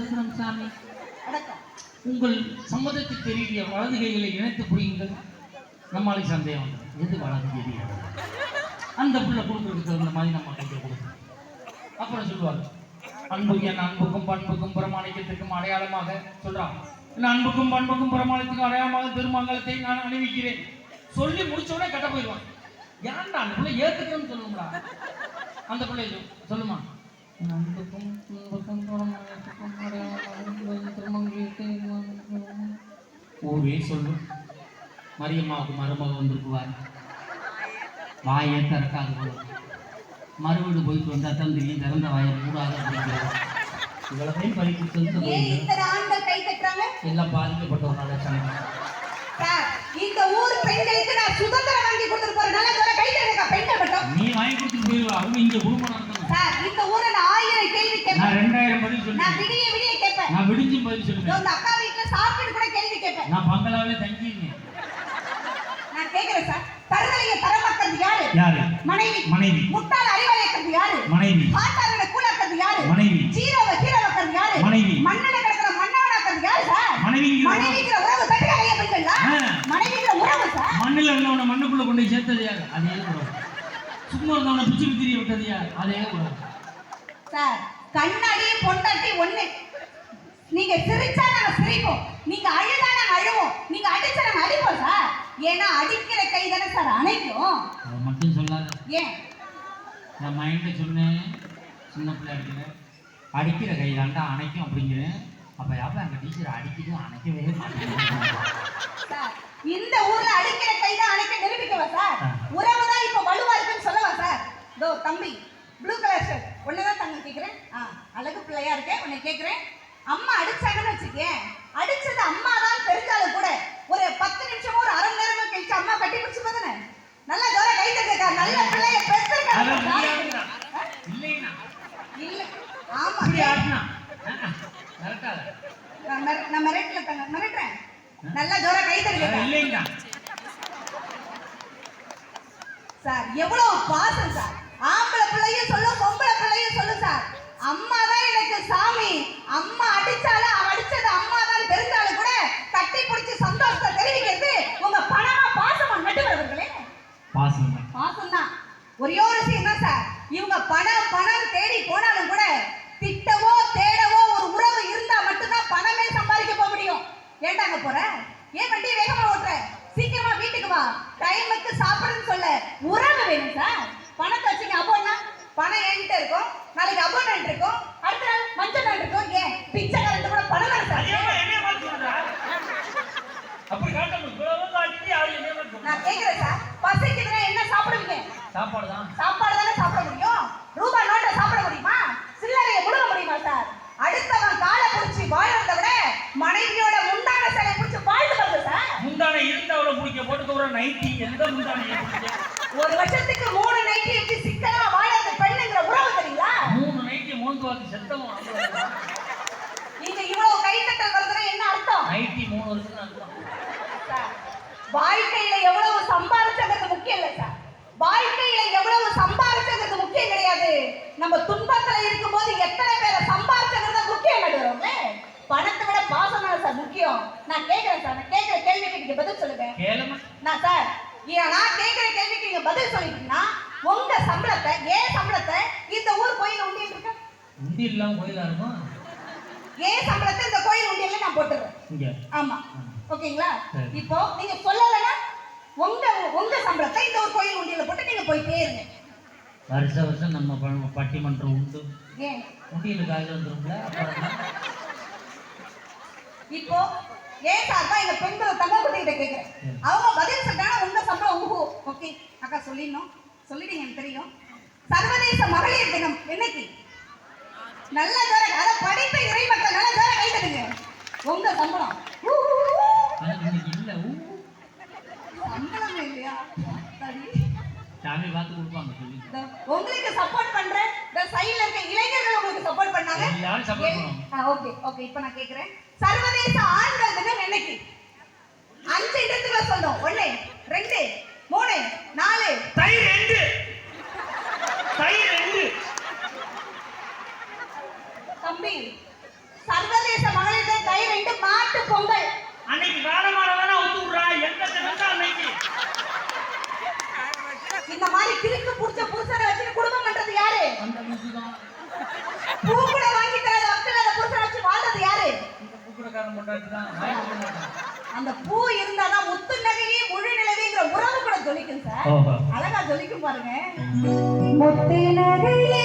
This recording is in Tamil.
வந்திருக்கிறோம் சாமி. உங்கள் சம்மதத்தை தெரிய வலது கைகளை இணைத்து புரியுங்கள். நம்மளை சந்தேகம் எது வலது இடது? அந்த பிள்ளை கொடுக்கறதுக்கு தகுந்த மாதிரி நம்ம கையை கொடுக்கணும் அப்புறம் சொல்லுவாங்க. அன்பு என் அன்புக்கும் பண்புக்கும் பிரமாணிக்கத்திற்கும் அடையாளமாக சொல்றான் என் அன்புக்கும் பண்புக்கும் பிரமாணித்துக்கும் அடையாளமாக திருமங்கலத்தை நான் அணிவிக்கிறேன். சொல்லி முடிச்ச உடனே கட்ட போயிடுவான் ஏன்டா அந்த பிள்ளை ஏத்துக்கிறேன்னு சொல்லுங்களா அந்த பிள்ளை சொல்~ சொல்லுமா? பிரமாணிக்கத்திற்கும் அடையாளமாக திருமங்கலத்தை நான் ஊரே சொல்லும். மரியம்மாவுக்கு மருமக வந்திருக்குவார். வாயே திறக்காது மறுவீடு போயிட்டு வந்தா தான் தெரியும் திறந்த வாயை மூடாத அப்படிங்கிறது இவ்வளோ போய் படிப்பு சொல்லிட்டு ஏன் போயிங்க இத்தனை ஆண்கள் கை தட்டுறாங்க? எல்லாம் பாதிக்கப்பட்டவங்க லட்சணம். சார் இந்த ஊர் பெண்களுக்கு நான் சுதந்திரம் வாங்கி கொடுத்துட்டு போறேன். நல்லா சொல்ல கை தட்டுங்க பெண்கள் மட்டும். நீ வாங்கி கொடுத்துட்டு போயிடுவா. அவங்க இங்க குடும்பம் நடத்தணும் சார் இந்த ஊரை நான் ஆயிரம் கேள்வி கேட்பேன் நான் ரெண்டாயிரம் பதில் நான் சொல்லுவேன் விடிய விடிய கேட்பேன் நான் விடிஞ்சு பதில் இதோ சொல்லுவேன் இந்த அக்கா வீட்டுல சாப்பிட்டு கூட கேள்வி கேட்பேன் நான் பங்களாவிலே தங்கியிருந்தேன் நான் கேட்கிறேன் சார் தருதலையை தரமாக்கிறது யாரு? மனைவி. மனைவி. முட்டாள் அறிவாளியாக்கிறது யாரு? மனைவி. பாட்டாளனை கூலாக்கிறது யாரு? மனைவி. ஜீரோவை ஹீரோவாக்கிறது யாரு? மனைவி. மண்ணல கிடக்கிற மன்னவனாக்கிறது யாரு சார் உறவு. மனைவிங்கிற உறவு தட்டுக்காலையா பெண்களா ஆ. மனைவிங்கிற உறவு சார் மண்ணில் இருந்தவனை மண்ணுக்குள்ள கொண்டு சேர்த்தது யாரு? அதே உறவு? சும்மா இருந்தவனை பிச்சு பித்திரிய விட்டது யாரு? அதே உறவு? சார் கண்ணாடி பொண்டாட்டி ஒண்ணு. நீங்க சிரிச்சா நாங்க சிரிப்போம். நீங்க அழுதா நாங்க அழுவோம். நீங்க அடிச்சா நாங்க அடிப்போம் சார் ஏன்னா அடிக்கிற கை தானே சார் அணைக்கும். அதை மட்டும் சொல்லாத. ஏன்? நான் மைண்டை சொன்னேன். சின்ன பிள்ளை இருக்கிற அடிக்கிற கை தாண்டா அணைக்கும் அப்படிங்கிறேன் அப்போ யாப்பா எங்கள் டீச்சர் அடிக்குது அணைக்கவே மாட்டேங்குது. இந்த ஊர்ல அடிக்கிற கை தான் அணைக்க நிரூபிக்கவா சார். உறவு தான் இப்ப வலுவா இருக்குன்னு சொல்லவா சார்? தோ தம்பி ப்ளூ கலர் ஷர்ட் ஒண்ணுதான் தங்க கேக்குறேன். ஆ அழகு பிள்ளையா இருக்கேன் உன்னை கேக்குறேன். அம்மா அடிச்சாங்கன்னு வச்சுக்கேன். அடிச்சது அம்மா தான் தெரிஞ்சாலும் கூட ஒரு பத்து நிமிஷமோ ஒரு அரை மணி நேரமோ கழிச்சு அம்மா கட்டி பிடிச்சு பார்த்தனே நல்லா ஜோர கை தட்டுக்கா நல்ல பிள்ளைய முடியாதுடா. இல்லைன்னா? இல்ல. ஆமா. இப்படி ஆட்டினா? கரெக்டாக நான் மிர- நான் மிரட்டல தங்க மிரட்டுறேன். நல்லா ஜோர கை தட்டுக்கா இல்லைங்கண்ணா சார் எவ்வளவு பாசம் சார். ஆம்பளை பிள்ளையும் சொல்லும் பொம்பளை பிள்ளையும் சொல்லும் சார். அம்மா தான் எனக்கு சாமி. அம்மா அடிச்சாலும் சார் பணத்தை வச்சுங்க. அப்போன்னா பணம் என்கிட்ட இருக்கும். நாளைக்கு அபோனன்ட் இருக்கும். அடுத்த நாள் மஞ்சள் நாள் இருக்கும். ஏன்? பிச்சைக்காரன் கூட பணம்? நான் கேக்குறேன் சார். பசிக்குதுன்னா என்ன சாப்பிடுவீங்க சாப்பாடு தான் சாப்பாடு தானே சாப்பிட முடியும். ரூபாய் நோட்டை சாப்பிட முடியுமா? சில்லறையை முழுங்க முடியுமா சார்? அடுத்தவன் காலை பிடிச்சி வாழ்றதை விட மனைவியோட முந்தான சிலை பிடிச்சி வாழ்ந்து வருது சார். முந்தானை இருந்தவளை பிடிக்க போட்டு நைட்டி எந்த பிடிக்க? ஒரு வருஷத்துக்கு மூணு நைட்டி வச்சு சிக்கலமா வாழறது பெண்ணுங்கிற உறவு தெரியுங்களா மூணு நைட்டி மூந்து வாக்கு செத்தவன் அவ்வளவுதான். நீங்க இவ்வளவு கைத்தட்டல் வருதுன்னா என்ன அர்த்தம் நைட்டி மூணு வருஷம் அர்த்தம் சார், வாழ்க்கையில எவ்வளவு சம்பாதிச்சது முக்கியம் இல்ல சார் வாழ்க்கையில எவ்வளவு சம்பாதிச்சது முக்கியம் கிடையாது நம்ம துன்பத்துல இருக்கும்போது எத்தனை பேரை சம்பாதிச்சது முக்கியம் கிடையாது பணத்தை விட பாசம் முக்கியம் நான் கேட்கிறேன் சார். நான் கேட்கிற கேள்விக்கு நீங்க பதில் சொல்லுங்க. கேளுமா. நான் சார் நான் கேட்கிற கேள்விக்கு நீங்க பதில் சொல்லிட்டீங்கன்னா உங்க சம்பளத்தை ஏன் சம்பளத்தை இந்த ஊர் கோயில் உண்டியல் இருக்கு? உண்டி இல்லாம கோயிலா இருக்கும்? ஏன் சம்பளத்தை இந்த கோயில் உண்டியல்ல நான் போட்டுறேன். ஆமா. ஓகேங்களா. இப்போ நீங்க சொல்லலைன்னா உங்க உங்க சம்பளத்தை இந்த ஒரு கோயில் உண்டியல போட்டு நீங்க போயிட்டே இருங்க. வருஷ வருஷம் நம்ம பட்டிமன்றம் உண்டு. ஏன்? உண்டியல் காய்ச்சல் வந்துரும்ல அப்புறம்? இப்போ ஏன் சார் தான் எங்க பெண்களை தங்க கிட்ட அவங்க பதில் சொல்றாங்க உங்க சம்பளம் உங்க ஓகே. அக்கா சொல்லிடணும். சொல்லிட்டீங்க எனக்கு தெரியும். சர்வதேச மகளிர் தினம் என்னைக்கு? நல்ல ஜோர அதை படித்த இறை மக்கள் நல்ல ஜோர கைத்தடுங்க உங்க சம்பளம். யாரு சப்போர்ட் பண்ணுவாங்க ஓகே ஓகே இப்போ நான் கேக்குறேன். சர்வதேச ஆண்கள் தினம் என்னைக்கு? அஞ்சு இடத்துல சொல்றோம். ஒண்ணு ரெண்டு மூணு நாலு. தை ரெண்டு. தை ரெண்டு. தம்பி சர்வதேச மகளிர் தை ரெண்டு மாட்டு பொங்கல். அன்னைக்கு காலமான வேணா ஊத்து விடுறா? எந்த அன்னைக்கு? இந்த மாதிரி கிறுக்கு புடிச்ச புருஷனை வச்சு குடும்பம் பண்றது யாரு? அந்த மிஸ் அந்த பூ இருந்தாதான் முத்து நகரி முழு நிலவிங்கிற உறவு கூட ஜொலிக்கும் சார். அழகா ஜொலிக்கும் பாருங்க. முத்து நகரி